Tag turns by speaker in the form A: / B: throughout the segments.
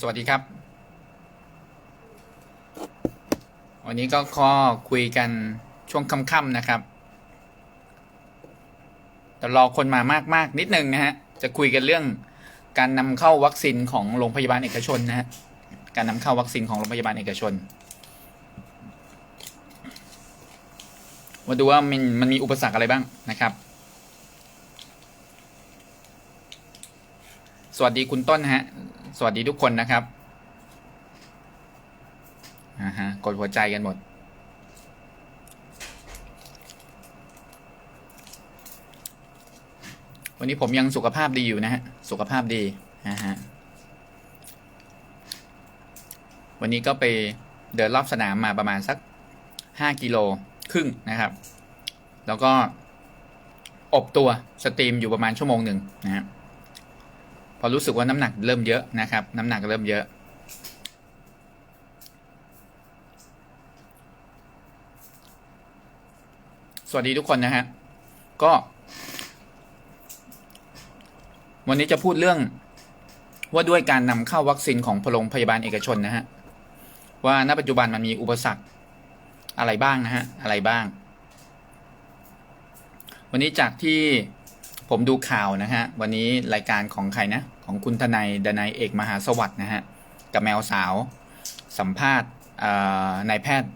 A: สวัสดีครับ วันนี้ก็ข้อคุยกันช่วงค่ำๆนะครับแต่รอคนมามากๆนิดนึงนะฮะ จะคุยกันเรื่องการนำเข้าวัคซีนของโรงพยาบาลเอกชนนะฮะ การนำเข้าวัคซีนของโรงพยาบาลเอกชน มาดูว่ามันมันมีอุปสรรคอะไรบ้างนะครับ สวัสดีคุณต้นนะฮะ สวัสดีทุกคนนะครับอ่าฮะกดหัวใจกันหมด วันนี้ผมยังสุขภาพดีอยู่นะฮะ สุขภาพดีนะฮะ วันนี้ก็ไปเดินรอบสนามมาประมาณสักห้ากิโลครึ่งนะครับ แล้วก็อบตัวสตรีมอยู่ประมาณชั่วโมงหนึ่งนะฮะ อรู้สึกว่าน้ำหนักเริ่มเยอะนะครับ น้ำหนักเริ่มเยอะ สวัสดีทุกคนนะฮะก็ วันนี้จะพูดเรื่องว่าด้วยการนำเข้าวัคซีนของโรงพยาบาลเอกชนนะฮะว่าณปัจจุบันมันมีอุปสรรคอะไรบ้างนะฮะอะไรบ้าง วันนี้จากที่ผมดูข่าวนะฮะ วันนี้รายการของใครนะ ของคุณทนายดนายเอกมหาสวัสด์นะฮะ กับแมวสาว สัมภาษณ์นายแพทย์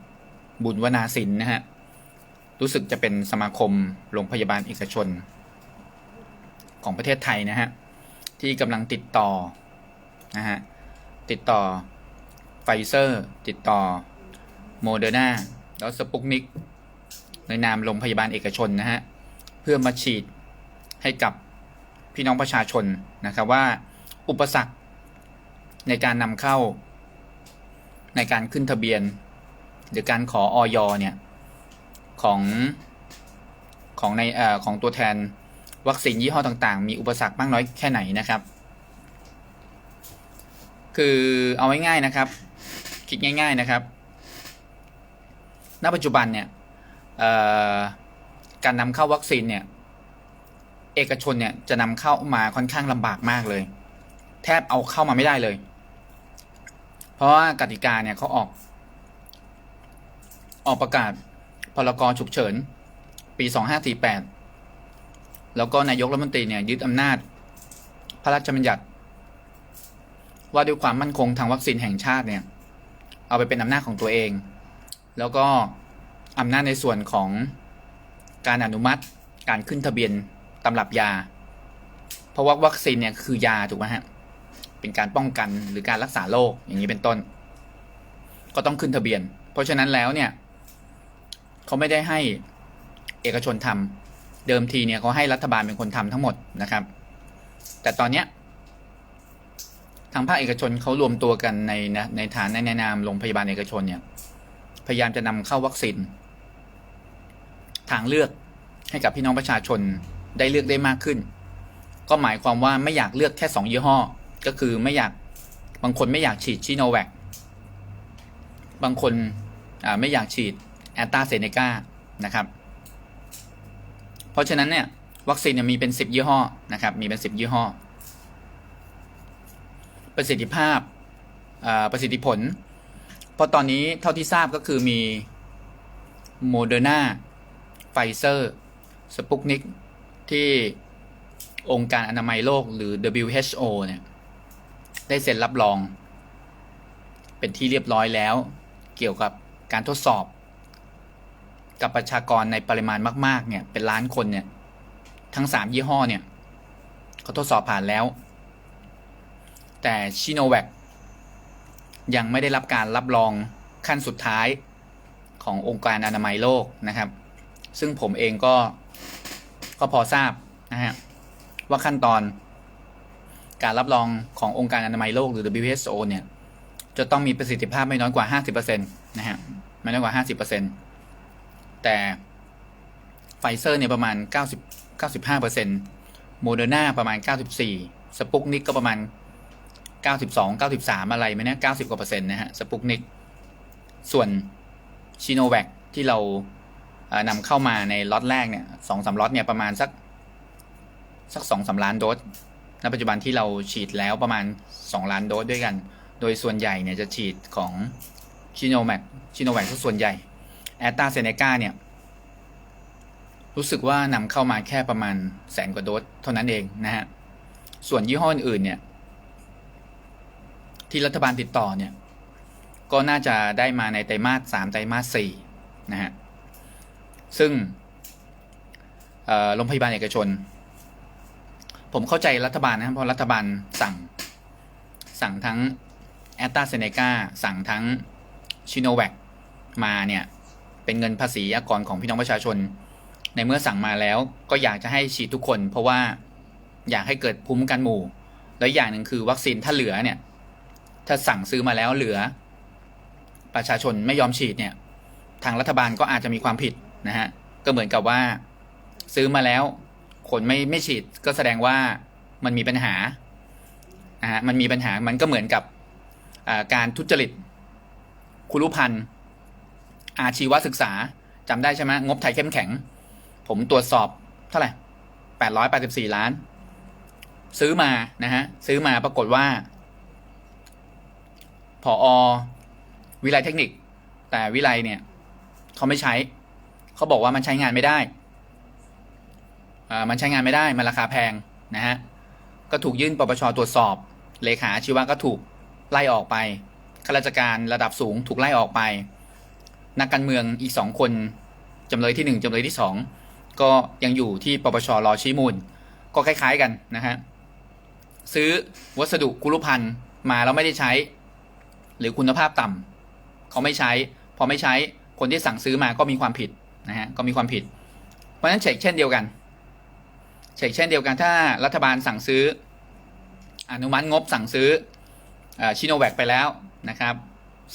A: บุญวนาสินนะฮะ รู้สึกจะเป็นสมาคมโรงพยาบาลเอกชน ของประเทศไทยนะฮะ ที่กำลังติดต่อนะฮะ ติดต่อไฟเซอร์ ติดต่อโมเดอร์นาแล้วสปุกนิกในนามโรงพยาบาลเอกชนนะฮะ เพื่อมาฉีดให้กับ พี่น้องประชาชนนะครับว่าอุปสรรคในการนำเข้า ในการขึ้นทะเบียน หรือการขอออยเนี่ยของของในเอ่อของตัวแทนวัคซีนยี่ห้อต่างๆ มีอุปสรรคมากน้อยแค่ไหนนะครับ คือเอาง่ายๆนะครับ คิดง่าย ๆนะครับ ณ ปัจจุบันเนี่ยการนำเข้าวัคซีนเนี่ย เอกชนเนี่ยจะนำเข้ามาค่อนข้างลำบากมากเลย แทบเอาเข้ามาไม่ได้เลย เพราะว่ากติกาเนี่ยเขาออก ออกประกาศพรกฉุกเฉิน ปี 2548 แล้วก็นายกรัฐมนตรีเนี่ยยึดอำนาจ พระราชบัญญัติ ว่าด้วยความมั่นคงทางวัคซีนแห่งชาติเนี่ย เอาไปเป็นอำนาจของตัวเอง แล้วก็อำนาจในส่วนของการอนุมัติการขึ้นทะเบียน ตำรับยา เพราะว่าวัคซีนเนี่ยคือยาถูกไหมฮะ เป็นการป้องกันหรือการรักษาโรคอย่างนี้เป็นต้น ก็ต้องขึ้นทะเบียน เพราะฉะนั้นแล้วเนี่ยเขาไม่ได้ให้เอกชนทำเดิมทีเนี่ยเขาให้รัฐบาลเป็นคนทำทั้งหมดนะครับ แต่ตอนเนี้ยทางภาคเอกชนเขารวมตัวกันในนะในฐานในในนามโรงพยาบาลเอกชนเนี่ย พยายามจะนำเข้าวัคซีนทางเลือกให้กับพี่น้องประชาชน ได้เลือกได้มากขึ้น ก็หมายความว่าไม่อยากเลือกแค่สองยี่ห้อ ก็คือไม่อยากบางคนไม่อยากฉีดชิโนแวคบางคนไม่อยากฉีดแอนตาเซเนกานะครับ เพราะฉะนั้นเนี่ยวัคซีนมีเป็นสิบยี่ห้อนะครับ มีเป็นสิบยี่ห้อ ประสิทธิภาพประสิทธิผล เพราะตอนนี้เท่าที่ทราบก็คือมีโมเดอร์นาไฟเซอร์สปุกนิก ที่องค์การอนามัยโลกหรือ WHO เนี่ยได้เซ็นรับรอง เป็นที่เรียบร้อยแล้ว เกี่ยวกับการทดสอบ กับประชากรในปริมาณมาก ๆ เนี่ย เป็นล้านคนเนี่ย ทั้งสามยี่ห้อเนี่ยเขาทดสอบผ่านแล้ว แต่ชิโนแวคยังไม่ได้รับการรับรองขั้นสุดท้ายขององค์การอนามัยโลกนะครับ ซึ่งผมเองก็ ก็พอทราบนะฮะว่าขั้นตอนการรับรองขององค์การอนามัยโลกหรือ WHO เนี่ย จะต้องมีประสิทธิภาพไม่น้อยกว่า 50%นะฮะไม่น้อยกว่า 50%แต่ไฟเซอร์เนี่ยประมาณ 90 95%โมเดอร์นาประมาณ 94 สปุกนิกก็ประมาณ 92 93 อะไรไหมเนี่ย90 กว่าเปอร์เซ็นต์นะฮะสปุกนิกส่วนชิโนแวคที่เรา นำเข้ามาในล็อตแรกเนี่ยสองสามล็อตเนี่ยประมาณสักสักสองสาล้านโดสณปัจจุบันที่เราฉีดแล้วประมาณ 2 ล้านโดสด้วยกัน โดยส่วนใหญ่เนี่ยจะฉีดของชิโนแวคชิโนแวคส่วนใหญ่แอตตาเซเนกาเนี่ยรู้สึกว่านำเข้ามาแค่ประมาณแสนกว่าโดสเท่านั้นเองนะฮะ ส่วนยี่ห้ออื่นๆเนี่ย ที่รัฐบาลติดต่อเนี่ย ก็น่าจะได้มาในไตรมาสสามไตรมาสสี่นะฮะ ซึ่งโรงพยาบาลเอกชน ผมเข้าใจรัฐบาลนะครับเพราะรัฐบาลสั่ง สั่งทั้งแอตตาเซเนกาสั่งทั้งชิโนแวคมาเนี่ยเป็นเงินภาษีอากรของพี่น้องประชาชน ในเมื่อสั่งมาแล้วก็อยากจะให้ฉีดทุกคน เพราะว่าอยากให้เกิดภูมิกันหมู่ แล้วอย่างหนึ่งคือวัคซีนถ้าเหลือเนี่ย ถ้าสั่งซื้อมาแล้วเหลือ ประชาชนไม่ยอมฉีดเนี่ย ทางรัฐบาลก็อาจจะมีความผิด นะฮะก็เหมือนกับว่า ซื้อมาแล้ว คนไม่ไม่ฉีดก็แสดงว่ามันมีปัญหานะฮะมันมีปัญหามันก็เหมือนกับการทุจริตคุรุพันธ์อาชีวศึกษาจำได้ใช่ไหมงบไทยเข้มแข็ง ผมตรวจสอบเท่าไหร่แปดร้อยแปดสิบสี่ล้าน ซื้อมานะฮะซื้อมาปรากฏว่าผอวิไลเทคนิค แต่วิไลเนี่ยเขาไม่ใช้ เขาบอกว่ามันใช้งานไม่ได้อ่ามันใช้งานไม่ได้มันราคาแพงนะฮะก็ถูกยื่นปปชตรวจสอบ เลขาอาชีวะก็ถูกไล่ออกไปข้าราชการระดับสูงถูกไล่ออกไป นักการเมืองอีกสองคนจำเลยที่หนึ่งจำเลยที่สองก็ยังอยู่ที่ปปชรอชี้มูล ก็คล้าย ๆกันนะฮะซื้อวัสดุกุรุพันธ์มาแล้วไม่ได้ใช้ หรือคุณภาพต่ำเขาไม่ใช้ พอไม่ใช้คนที่สั่งซื้อมาก็มีความผิด นะฮะก็มีความผิด เพราะฉะนั้นเช็คเช่นเดียวกันเช็คเช่นเดียวกันถ้ารัฐบาลสั่งซื้อ อนุมัติงบสั่งซื้อชิโนแวคไปแล้วนะครับ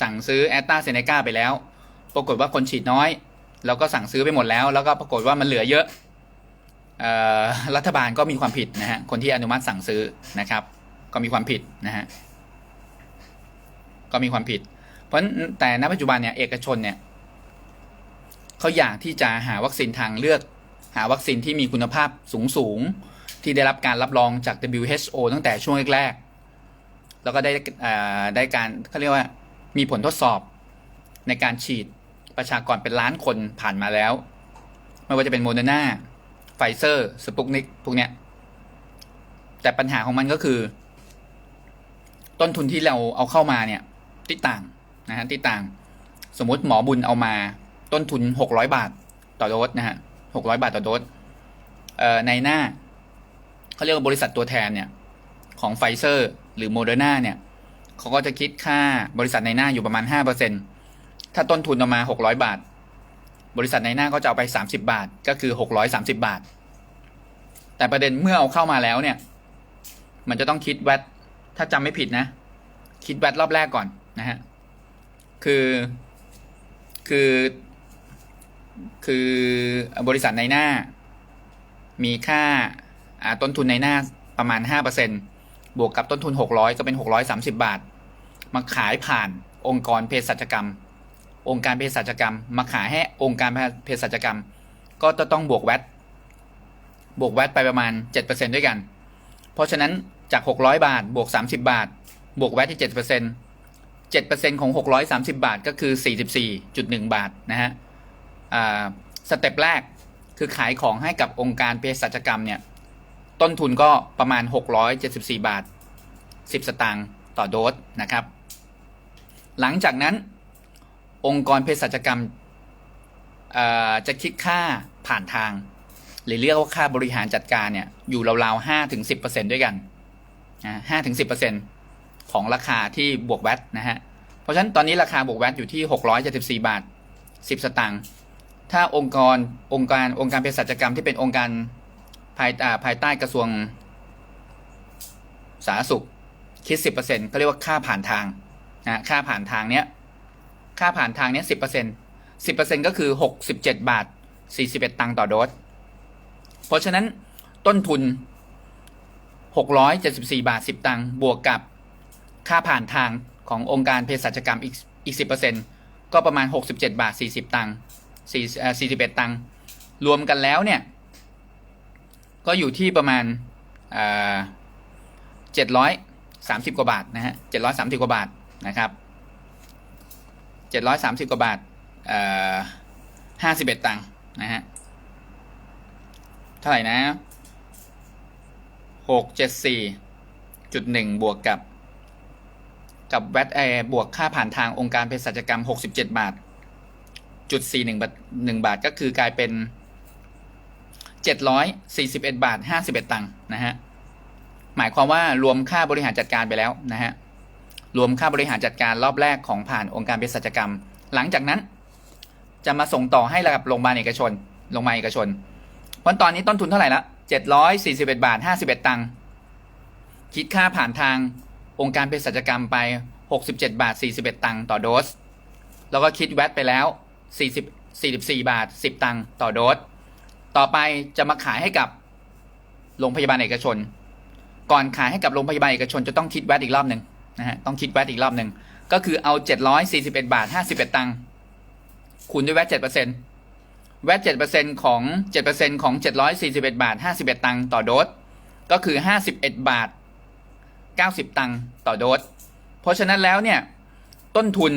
A: สั่งซื้อแอตตาเซเนกาไปแล้ว ปรากฏว่าคนฉีดน้อยแล้วก็สั่งซื้อไปหมดแล้ว แล้วก็ปรากฏว่ามันเหลือเยอะออรัฐบาลก็มีความผิดนะฮะคนที่อนุมัติสั่งซื้อนะครับ ก็มีความผิดนะฮะก็มีความผิด เพราะแต่ณปัจจุบันเนี่ยเอกชนเนี่ย เขาอยากที่จะหาวัคซีนทางเลือก หาวัคซีนที่มีคุณภาพสูงสูงๆที่ได้รับการรับรองจาก WHO ตั้งแต่ช่วงแรกๆ แล้วก็ได้ได้การเขาเรียกว่ามีผลทดสอบในการฉีดประชากรเป็นล้านคนผ่านมาแล้ว ไม่ว่าจะเป็นโมเดอร์นาไฟเซอร์สปุกนิกพวกเนี้ย แต่ปัญหาของมันก็คือ ต้นทุนที่เราเอาเข้ามาเนี่ยที่ต่างนะฮะที่ต่าง สมมติหมอบุญเอามา ต้นทุนหกร้อยบาทต่อโดสนะฮะหกร้อยบาทต่อโดสในหน้าเขาเรียกว่าบริษัทตัวแทนเนี่ย ของไฟเซอร์ หรือโมเดอร์นาเนี่ยเขาก็จะคิดค่าบริษัทในหน้าอยู่ประมาณห้าเปอร์เซ็นถ้าต้นทุนออกมาหกร้อยบาท บริษัทในหน้าก็จะเอาไปสามสิบาท ก็คือหกร้อยสามสิบาท แต่ประเด็นเมื่อเอาเข้ามาแล้วเนี่ย มันจะต้องคิดแวดถ้าจำไม่ผิดนะ คิดแวดรอบแรกก่อนนะฮะ คือ คือ คือบริษัทในหน้า มีค่าต้นทุนในหน้าประมาณห้าเปอร์เซ็นบวกกับต้นทุนหกร้อยก็เป็นหกร้อยสามสิบาท มาขายผ่านองค์กรเภสัชกรรม องค์การเภสัชกรรม มาขายให้องค์การเภสัชกรรม ก็จะต้องบวกแวดบวกแวดไปประมาณเจ็ดเปอร์เซ็นด้วยกัน เพราะฉะนั้นจากหกร้อยบาท บวกสามสิบาท บวกแวดที่เจ็ดเปอร์เซ็นเจ็ดเปอร์เซ็นของหกร้อยสามสิบาทก็คือสี่สิบสี่จุดหนึ่งบาทนะฮะ สเต็ปแรกคือขายของให้กับองค์การเภสัชกรรมเนี่ย ต้นทุนก็ประมาณ 674 บาท 10 สตางค์ต่อโดสนะครับ หลังจากนั้นองค์กรเภสัชกรรมจะคิดค่าผ่านทาง หรือเรียกว่าค่าบริหารจัดการเนี่ย อยู่ราวๆ5ถึง10%ด้วยกันห้าถึง10%ของราคาที่บวกแวตนะฮะ เพราะฉะนั้นตอนนี้ราคาบวกแวตอยู่ที่674บาท10สตางค์ ถ้าองค์กรองค์การองค์การเภสัชกรรมที่เป็นองค์การภายภายใต้กระทรวงสาธารณสุขคิด 10%ก็เรียกว่าค่าผ่านทางนะค่าผ่านทางเนี้ยค่าผ่านทางเนี้ย10% 10%ก็คือ67บเจ็ดบาท41ตังค์ต่อโดส เพราะฉะนั้นต้นทุน674บสี่บาท10ตังค์บวกกับค่าผ่านทางขององค์การเภสัชกรรมอีกอีก10%ก็ประมาณ67บเจ็ดบาท40ตังค์ 4เอ่อ41 ตังค์รวมกันแล้วเนี่ย ก็อยู่ที่ประมาณเจ็ดร้อยสามสิบกว่าบาทนะฮะเจ็ดร้อยสามสิบกว่าบาทนะครับเจ็ดร้อยสามสิบกว่าบาทห้าสิบเอ็ดตังค์นะฮะเท่าไหร่นะหกเจ็ดสี่จุดหนึ่งบวกกับ กับแวตแอร์บวกค่าผ่านทางองค์การเภสัชกรรมหกสิบเจ็ดบาท จุดสี่หนึ่งบาทหนึ่งบาทก็คือกลายเป็น741บาท51ตังค์นะฮะหมายความว่ารวมค่าบริหารจัดการไปแล้วนะฮะรวมค่าบริหารจัดการรอบแรกของผ่านองค์การเภสัชกรรม หลังจากนั้น จะมาส่งต่อให้ระดับโรงพยาบาลเอกชนโรงพยาบาลเอกชนเพราะตอนนี้ต้นทุนเท่าไหร่ละ741บาท51ตังค์คิดค่าผ่านทางองค์การเภสัชกรรมไป 67 บาท 41 ตังค์ต่อโดส แล้วก็คิดแวตไปแล้ว 40 44 บาท 10 ตังค์ต่อโดส ต่อไปจะมาขายให้กับโรงพยาบาลเอกชน ก่อนขายให้กับโรงพยาบาลเอกชนจะต้องคิดแวตอีกรอบหนึ่งนะฮะ ต้องคิดแวตอีกรอบหนึ่ง ก็คือเอา 741 บาท 51 ตังค์ คูณด้วยแวต7%แวต7%ของ 7%ของ 741 บาท 51 ตังค์ต่อโดส ก็คือ 51 บาท 90 ตังค์ต่อโดส เพราะฉะนั้นแล้วเนี่ย ต้นทุน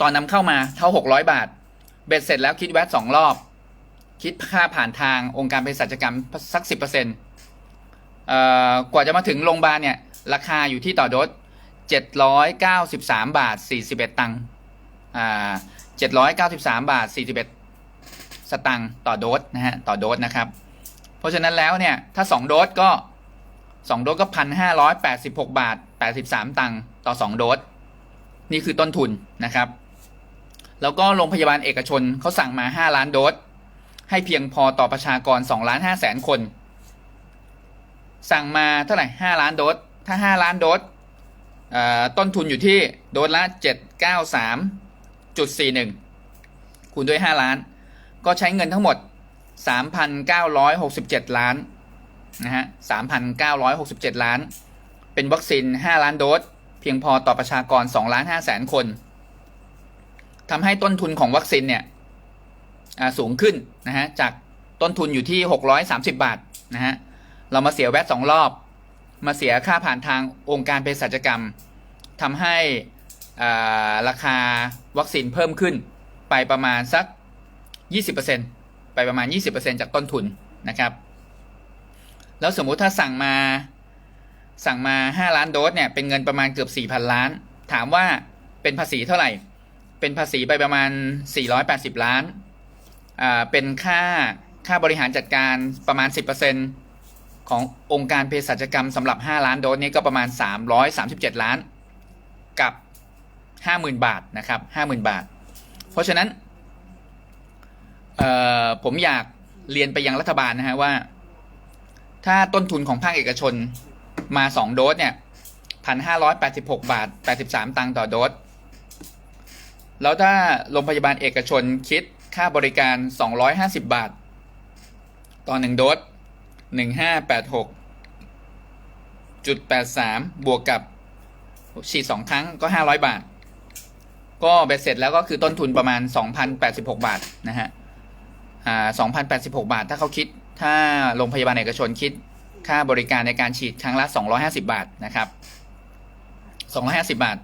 A: ตอนนำเข้ามาเท่า 600 บาท เบ็ดเสร็จแล้วคิดแวตสองรอบ คิดค่าผ่านทางองค์การเภสัชกรรมสักสิบเปอร์เซ็นต์กว่าจะมาถึงโรงพยาบาลเนี่ย ราคาอยู่ที่ต่อโดสเจ็ดร้อยเก้าสิบสามบาทสี่สิบเอ็ดตังค์เจ็ดร้อยเก้าสิบสามบาทสี่สิบเอ็ดสตังค์ต่อโดสนะฮะต่อโดสนะครับ เพราะฉะนั้นแล้วเนี่ยถ้าสองโดสก็สองโดสก็พันห้าร้อยแปดสิบหกบาทแปดสิบสามตังค์ต่อสองโดสนี่คือต้นทุนนะครับ แล้วก็โรงพยาบาลเอกชนเขาสั่งมาห้าล้านโดส ให้เพียงพอต่อประชากร2ล้าน5แสนคน สั่งมาเท่าไหร่ 5 ล้านโดส ถ้า 5 ล้านโดสต้นทุนอยู่ที่โดสละ 793.41 คูณด้วย 5 ล้าน ก็ใช้เงินทั้งหมด 3,967 ล้านนะฮะ 3,967 ล้าน เป็นวัคซีน 5 ล้านโดส เพียงพอต่อประชากร2ล้าน5แสนคน ทำให้ต้นทุนของวัคซีนเนี่ยสูงขึ้นนะฮะจากต้นทุนอยู่ที่ 630 บาทนะฮะเรามาเสียแวตสองรอบ มาเสียค่าผ่านทางองค์การเภสัชกรรมทำให้ราคาวัคซีนเพิ่มขึ้นไปประมาณสัก 20%ไปประมาณ 20%จากต้นทุนนะครับ แล้วสมมุติถ้าสั่งมาสั่งมา 5 ล้านโดสเนี่ยเป็นเงินประมาณเกือบ 4,000 ล้าน ถามว่าเป็นภาษีเท่าไหร่ เป็นภาษีไปประมาณ 480 ล้านเป็นค่า ค่าบริหารจัดการประมาณ 10%ขององค์การเภสัชกรรมสำหรับ 5 ล้านโดสนี้ก็ประมาณ 337 ล้าน กับ 50,000 บาทนะครับ 50,000 บาท เพราะฉะนั้นผมอยากเรียนไปยังรัฐบาลนะฮะว่า ถ้าต้นทุนของภาคเอกชนมา 2 โดสเนี่ย 1,586 บาท 83 ตังค์ต่อโดส แล้วถ้าโรงพยาบาลเอกชนคิดค่าบริการ 250 บาท ต่อ 1 โดส 1586 จุด 83 บวกกับฉีด 2 ครั้งก็ 500 บาท ก็เบ็ดเสร็จแล้วก็คือต้นทุนประมาณ 2,086 บาท นะฮะ อ่า 2,086 บาท ถ้าเขาคิด ถ้าโรงพยาบาลเอกชนคิดค่าบริการในการฉีดครั้งละ 250 บาทนะครับ 250 บาท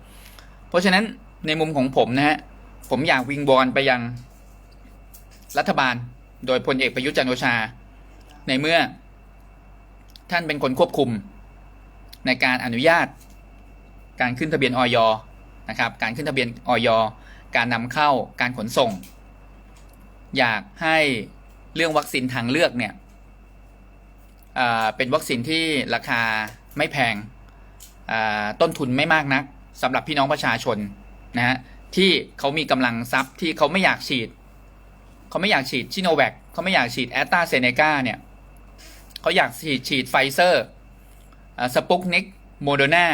A: เพราะฉะนั้น ในมุมของผมนะฮะผมอยากวิงบอลไปยัง รัฐบาล โดยพลเอกประยุทธ์จันโอชา ในเมื่อ ท่านเป็นคนควบคุม ในการอนุญาต การขึ้นทะเบียนออยนะครับ การขึ้นทะเบียนออยการนำเข้าการขนส่ง อยากให้เรื่องวัคซีนทางเลือกเนี่ยเป็นวัคซีนที่ราคาไม่แพงต้นทุนไม่มากนักสำหรับพี่น้องประชาชน นะฮะที่เขามีกำลังทรัพย์ที่เขาไม่อยากฉีด เขาไม่อยากฉีดชิโนแวคเขาไม่อยากฉีดแอตตาเซเนกาเนี่ยเขาอยากฉีดฉีดไฟเซอร์สปุกนิกโมเดอร์นา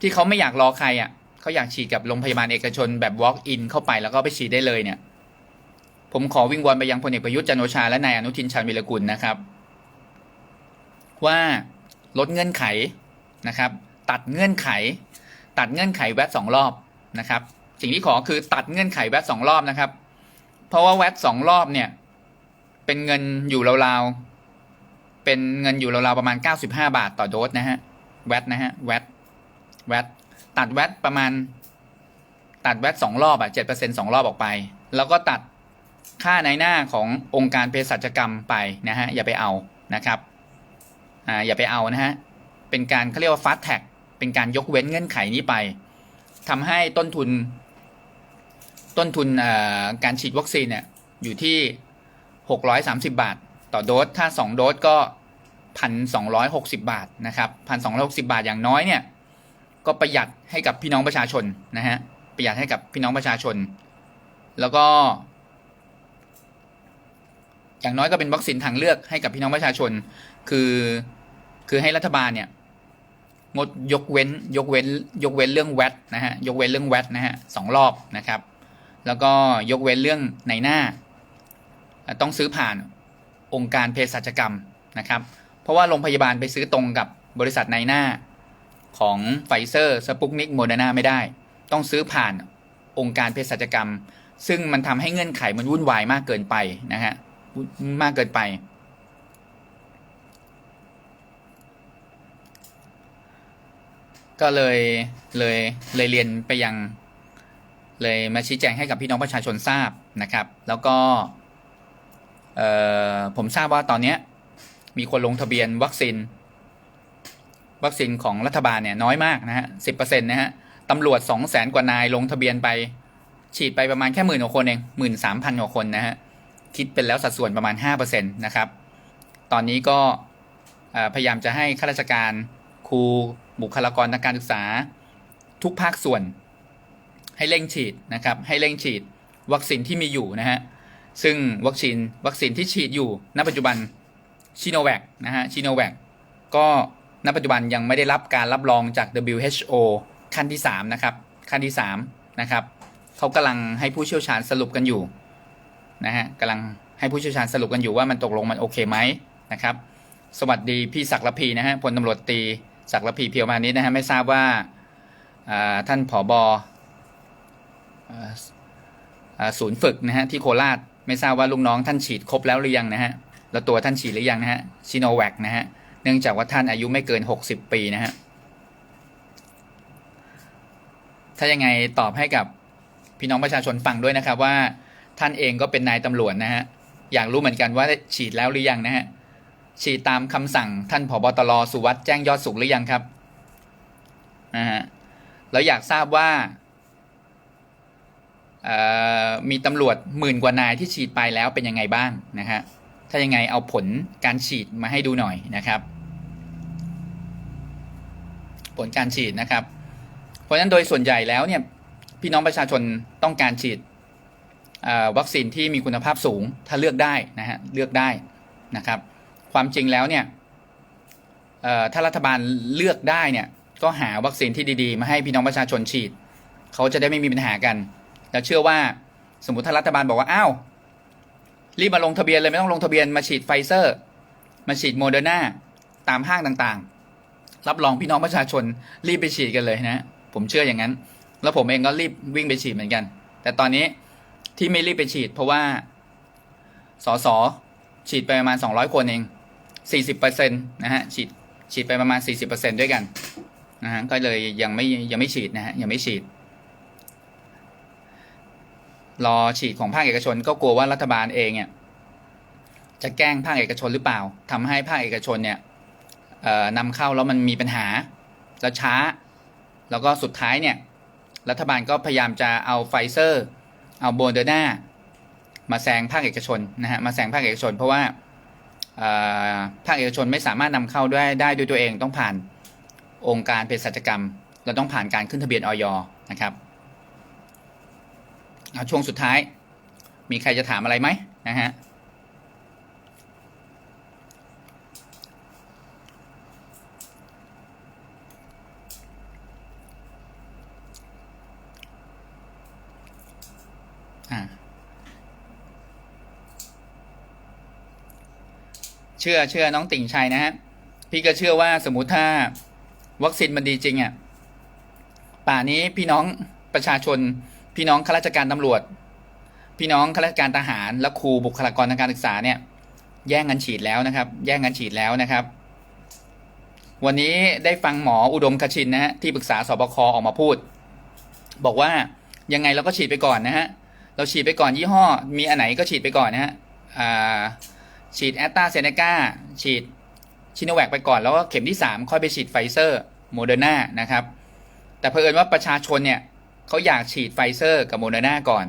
A: ที่เขาไม่อยากรอใครอะเขาอยากฉีดกับโรงพยาบาลเอกชนแบบ walk in เข้าไปแล้วก็ไปฉีดได้เลยเนี่ย ผมขอวิงวอนไปยังพลเอกประยุทธ์จันโอชาและนายอนุทินชาญวิรกุลนะครับ ว่าลดเงื่อนไขนะครับ ตัดเงื่อนไข ตัดเงื่อนไขแวดสองรอบนะครับ สิ่งที่ขอคือตัดเงื่อนไขแวดสองรอบนะครับ เพราะว่าแวดสองรอบเนี่ย เป็นเงินอยู่ราวๆเป็นเงินอยู่ราวๆประมาณ 95 บาทต่อโดสนะฮะแวดนะฮะแวดแวดตัดแวดประมาณ ตัดแวดสองรอบอะเจ็ดเปอร์เซ็นสองรอบออกไป แล้วก็ตัดค่าในหน้าขององค์การเภสัชกรรมไปนะฮะอย่าไปเอานะครับอ่าอย่าไปเอานะฮะเป็นการเขาเรียกว่าฟาสแท็ก เป็นการยกเว้นเงื่อนไขนี้ไปทำให้ต้นทุน ต้นทุนการฉีดวัคซีนเนี่ยอยู่ที่ 630 บาท ต่อโดส ถ้า 2 โดสก็ 1,260 บาทนะครับ 1,260 บาทอย่างน้อยเนี่ย ก็ประหยัดให้กับพี่น้องประชาชนนะฮะ ประหยัดให้กับพี่น้องประชาชน แล้วก็ อย่างน้อยก็เป็นวัคซีนทางเลือกให้กับพี่น้องประชาชน คือ คือให้รัฐบาลเนี่ย งดยกเว้นยกเว้นยกเว้นเรื่องแวดนะฮะยกเว้นเรื่องแวดนะฮะสองรอบนะครับ แล้วก็ยกเว้นเรื่องในหน้า ต้องซื้อผ่านองค์การเภสัชกรรมนะครับ เพราะว่าโรงพยาบาลไปซื้อตรงกับบริษัทในหน้าของไฟเซอร์สปุกนิกโมเดอร์นาไม่ได้ ต้องซื้อผ่านองค์การเภสัชกรรม ซึ่งมันทำให้เงื่อนไขมันวุ่นวายมากเกินไปนะฮะมากเกินไป ก็เลยเลยเลยเรียนไปยังเลยมาชี้แจงให้กับพี่น้องประชาชนทราบนะครับ แล้วก็ผมทราบว่าตอนนี้มีคนลงทะเบียนวัคซีน วัคซีนของรัฐบาลเนี่ยน้อยมากนะฮะสิบเปอร์เซ็นต์นะฮะตำรวจสองแสนกว่านายลงทะเบียนไป ฉีดไปประมาณแค่หมื่นกว่าคนเองหมื่นสามพันกว่าคนนะฮะคิดเป็นแล้วสัดส่วนประมาณห้าเปอร์เซ็นต์นะครับ ตอนนี้ก็พยายามจะให้ข้าราชการครู บุคลากรทางการศึกษา ทุกภาคส่วน ให้เร่งฉีดนะครับ ให้เร่งฉีดวัคซีนที่มีอยู่นะฮะซึ่งวัคซีนวัคซีนที่ฉีดอยู่ณปัจจุบันชิโนแวคนะฮะชิโนแวคก็ณปัจจุบันยังไม่ได้รับการรับรองจาก WHO ขั้นที่3นะครับขั้นที่3นะครับเขากำลังให้ผู้เชี่ยวชาญสรุปกันอยู่นะฮะกำลังให้ผู้เชี่ยวชาญสรุปกันอยู่ว่ามันตกลงมันโอเคไหมนะครับ สวัสดีพี่ศักดิ์ระพีนะฮะพลตำรวจตี ศักดิ์ระพีเพียวมานี้นะฮะไม่ทราบว่าท่านผอบอศูนย์ฝึกนะฮะที่โคราชไม่ทราบว่าลูกน้องท่านฉีดครบแล้วหรือยังนะฮะแล้วตัวท่านฉีดหรือยังนะฮะชิโนแวคนะฮะเนื่องจากว่าท่านอายุไม่เกินหกสิบปีนะฮะถ้ายังไงตอบให้กับพี่น้องประชาชนฟังด้วยนะครับว่าท่านเองก็เป็นนายตำรวจนะฮะอยากรู้เหมือนกันว่าฉีดแล้วหรือยังนะฮะ ฉีดตามคำสั่งท่านผบตรสุวัสด์แจ้งยอดสุขหรือยังครับนะฮะแล้วอยากทราบว่ามีตำรวจหมื่นกว่านายที่ฉีดไปแล้วเป็นยังไงบ้างนะฮะถ้ายังไงเอาผลการฉีดมาให้ดูหน่อยนะครับ ผลการฉีดนะครับ เพราะฉะนั้นโดยส่วนใหญ่แล้วเนี่ยพี่น้องประชาชนต้องการฉีดวัคซีนที่มีคุณภาพสูงถ้าเลือกได้นะฮะเลือกได้นะครับ ความจริงแล้วเนี่ยถ้ารัฐบาลเลือกได้เนี่ยก็หาวัคซีนที่ดีๆ มาให้พี่น้องประชาชนฉีด เขาจะได้ไม่มีปัญหากัน แล้วเชื่อว่าสมมติถ้ารัฐบาลบอกว่าอ้าวรีบมาลงทะเบียนเลยไม่ต้องลงทะเบียนมาฉีดไฟเซอร์ มาฉีดโมเดอร์นาตามห้างต่างๆ รับรองพี่น้องประชาชนรีบไปฉีดกันเลยนะ ผมเชื่ออย่างนั้น แล้วผมเองก็รีบวิ่งไปฉีดเหมือนกัน แต่ตอนนี้ที่ไม่รีบไปฉีด เพราะว่าสสฉีดไปประมาณสองร้อยคนเอง สี่สิบเปอร์เซ็นต์นะฮะฉีดฉีดไปประมาณสี่สิบเปอร์เซ็นด้วยกันนะฮะก็เลยยังไม่ยังไม่ฉีดนะฮะยังไม่ฉีด รอฉีดของภาคเอกชนก็กลัวว่ารัฐบาลเองเนี่ยจะแกล้งภาคเอกชนหรือเปล่าทำให้ภาคเอกชนเนี่ยนำเข้าแล้วมันมีปัญหาแล้วช้า แล้วก็สุดท้ายเนี่ยรัฐบาลก็พยายามจะเอาไฟเซอร์ เอาโบเดอร์นามาแซงภาคเอกชนนะฮะมาแซงภาคเอกชน เพราะว่า ภาคเอกชนไม่สามารถนำเข้าได้ได้ด้วยตัวเองต้องผ่านองค์การเป็นสัจกรรม เราต้องผ่านการขึ้นทะเบียนออยนะครับช่วงสุดท้าย มีใครจะถามอะไรไหมนะฮะอ่า เชื่อเชื่อน้องติ่งชัยนะฮะพี่ก็เชื่อว่าสมมติถ้าวัคซีนมันดีจริงอะ่ะป่านี้พี่น้องประชาชน พี่น้องข้าราชการตำรวจ พี่น้องข้าราชการทหาร และครูบุคลากรทางการศึกษาเนี่ย แย่งกันฉีดแล้วนะครับ แย่งกันฉีดแล้วนะครับ วันนี้ได้ฟังหมออุดมคชินนะฮะที่ปรึกษาสบคออกมาพูด บอกว่ายังไงเราก็ฉีดไปก่อนนะฮะเราฉีดไปก่อนยี่ห้อ มีอันไหนก็ฉีดไปก่อนนะฮะอ่า ฉีดแอตตาเซเนกาฉีดชิโนแวคไปก่อนแล้วก็เข็มที่ 3 ค่อยไปฉีดไฟเซอร์โมเดอร์นานะครับ แต่เผอิญว่าประชาชนเนี่ยเขาอยากฉีดไฟเซอร์กับโมเดอร์นาก่อน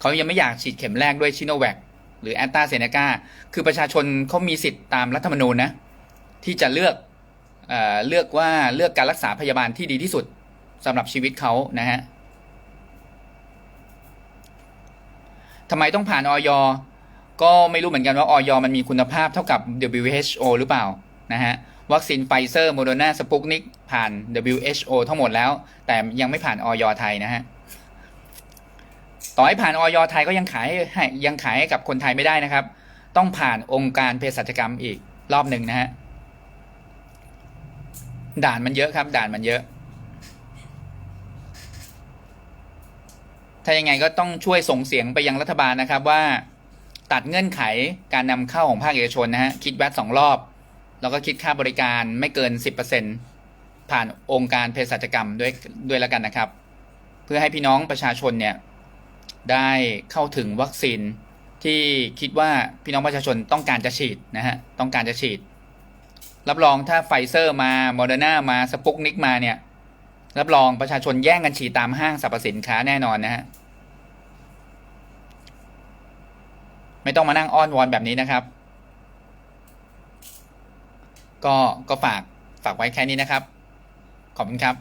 A: เขายังไม่อยากฉีดเข็มแรกด้วยชิโนแวคหรือแอตตาเซเนกาคือประชาชนเขามีสิทธิ์ตามรัฐธรรมนูญนะที่จะเลือกเอ่อเลือกว่าเลือกการรักษาพยาบาลที่ดีที่สุดสำหรับชีวิตเขานะฮะทำไมต้องผ่านออย ก็ไม่รู้เหมือนกันว่าออยมันมีคุณภาพเท่ากับ WHO หรือเปล่านะฮะวัคซีนไฟเซอร์โมเดอร์นาสปุกนิกผ่าน WHO ทั้งหมดแล้ว แต่ยังไม่ผ่านออยไทยนะฮะต่อให้ผ่านออยไทยก็ยังขายให้ยังขายให้กับคนไทยไม่ได้นะครับ ต้องผ่านองค์การเภสัชกรรมอีกรอบหนึ่งนะฮะด่านมันเยอะครับ ด่านมันเยอะ ถ้ายังไงก็ต้องช่วยส่งเสียงไปยังรัฐบาลนะครับว่า ตัดเงื่อนไขการนำเข้าของภาคเอกชนนะฮะคิดแวดสองรอบ แล้วก็คิดค่าบริการไม่เกิน 10%ผ่านองค์การเภสัชกรรมด้วยด้วยแล้วกันนะครับ เพื่อให้พี่น้องประชาชนเนี่ยได้เข้าถึงวัคซีนที่คิดว่าพี่น้องประชาชนต้องการจะฉีดนะฮะต้องการจะฉีด รับรองถ้าไฟเซอร์มาโมเดอร์นามาสปุกนิกมาเนี่ยรับรองประชาชนแย่งกันฉีดตามห้างสรรพสินค้าแน่นอนนะฮะ ไม่ต้องมานั่งอ้อนวอนแบบนี้นะครับ ก็ก็ฝากฝากไว้แค่นี้นะครับ ขอบคุณครับ